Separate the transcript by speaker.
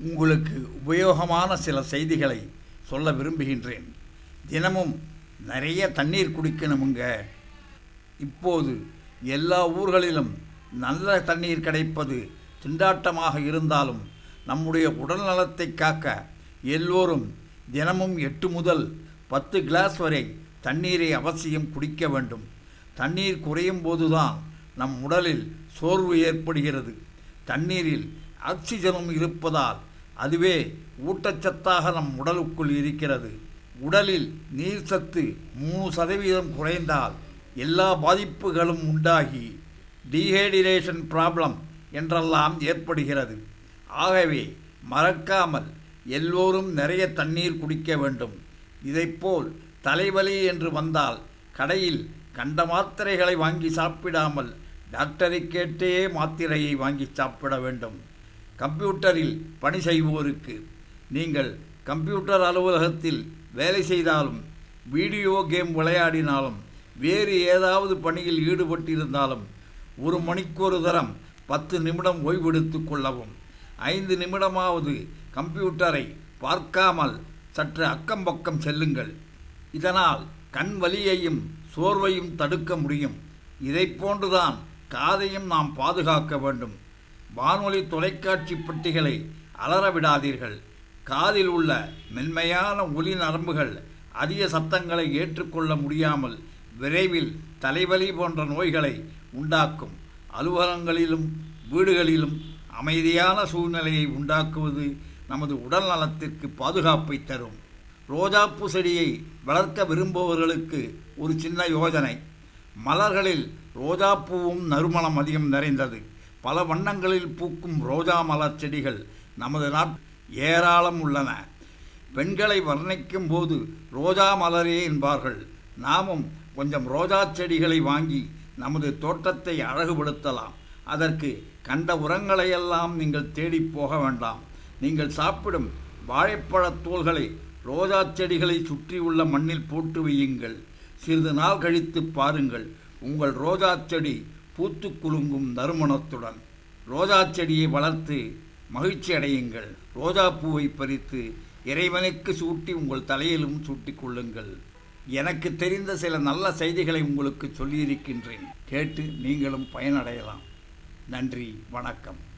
Speaker 1: உங்களுக்கு உபயோகமான சில செய்திகளை சொல்ல விரும்புகின்றேன். தினமும் நிறைய தண்ணீர் குடிக்கணுமுங்க. இப்போது எல்லா ஊர்களிலும் நல்ல தண்ணீர் கிடைப்பது திண்டாட்டமாக இருந்தாலும் நம்முடைய உடல் நலத்தை காக்க எல்லோரும் தினமும் எட்டு முதல் பத்து கிளாஸ் வரை தண்ணீரை அவசியம் குடிக்க வேண்டும். தண்ணீர் குறையும் போதுதான் நம் உடலில் சோர்வு ஏற்படுகிறது. தண்ணீரில் ஆக்சிஜனும் இருப்பதால் அதுவே ஊட்டச்சத்தாக நம் உடலுக்குள் இருக்கிறது. உடலில் நீர் சத்து மூணு சதவீதம் குறைந்தால் எல்லா பாதிப்புகளும் உண்டாகி டீஹைடிரேஷன் ப்ராப்ளம் என்றெல்லாம் ஏற்படுகிறது. ஆகவே மறக்காமல் எல்லோரும் நிறைய தண்ணீர் குடிக்க வேண்டும். இதைப்போல் தலைவலி என்று வந்தால் கடையில் கண்ட மாத்திரைகளை வாங்கி சாப்பிடாமல் டாக்டரை கேட்டே மாத்திரையை வாங்கி சாப்பிட வேண்டும். கம்ப்யூட்டரில் பணி செய்வோருக்கு நீங்கள் கம்ப்யூட்டர் அலுவலகத்தில் வேலை செய்தாலும் வீடியோ கேம் விளையாடினாலும் வேறு ஏதாவது பணியில் ஈடுபட்டிருந்தாலும் ஒரு மணிக்கொரு தரம் பத்து நிமிடம் ஓய்வெடுத்துக் கொள்ளவும். ஐந்து நிமிடமாவது கம்ப்யூட்டரை பார்க்காமல் சற்று அக்கம் பக்கம் செல்லுங்கள். இதனால் கண் வலியையும் சோர்வையும் தடுக்க முடியும். இதைப் போன்றுதான் காதையும் நாம் பாதுகாக்க வேண்டும். வானொலி தொலைக்காட்சி பெட்டிகளை அலற விடாதீர்கள். காதில் உள்ள மென்மையான ஒலி நரம்புகள் அதிக சத்தங்களை ஏற்றுக்கொள்ள முடியாமல் விரைவில் தலைவலி போன்ற நோய்களை உண்டாக்கும். அலுவலகங்களிலும் வீடுகளிலும் அமைதியான சூழ்நிலையை உண்டாக்குவது நமது உடல் நலத்திற்கு பாதுகாப்பை தரும். ரோஜாப்பூ செடியை வளர்க்க விரும்புபவர்களுக்கு ஒரு சின்ன யோஜனை. மலர்களில் ரோஜாப்பூவும் நறுமணம் அதிகம் நிறைந்தது. பல வண்ணங்களில் பூக்கும் ரோஜா மலர் செடிகள் நமது நாட் ஏராளம் உள்ளன. பெண்களை வர்ணிக்கும் போது ரோஜா மலரே என்பார்கள். நாமும் கொஞ்சம் ரோஜா செடிகளை வாங்கி நமது தோட்டத்தை அழகுபடுத்தலாம். அதற்கு கண்ட உரங்களையெல்லாம் நீங்கள் தேடி போக வேண்டாம். நீங்கள் சாப்பிடும் வாழைப்பழத் தோள்களை ரோஜா செடிகளை சுற்றியுள்ள மண்ணில் போட்டு வையுங்கள். சிறிது நாள் கழித்து பாருங்கள். உங்கள் ரோஜா செடி பூத்து குலுங்கும் நறுமணத்துடன் ரோஜா செடியை வளர்த்து மகிழ்ச்சி அடையுங்கள். ரோஜா பூவை பறித்து இறைவனுக்கு சூட்டி உங்கள் தலையிலும் சூட்டிக் கொள்ளுங்கள். எனக்கு தெரிந்த சில நல்ல செய்திகளை உங்களுக்கு சொல்லியிருக்கின்றேன். கேட்டு நீங்களும் பயனடையலாம். நன்றி வணக்கம்.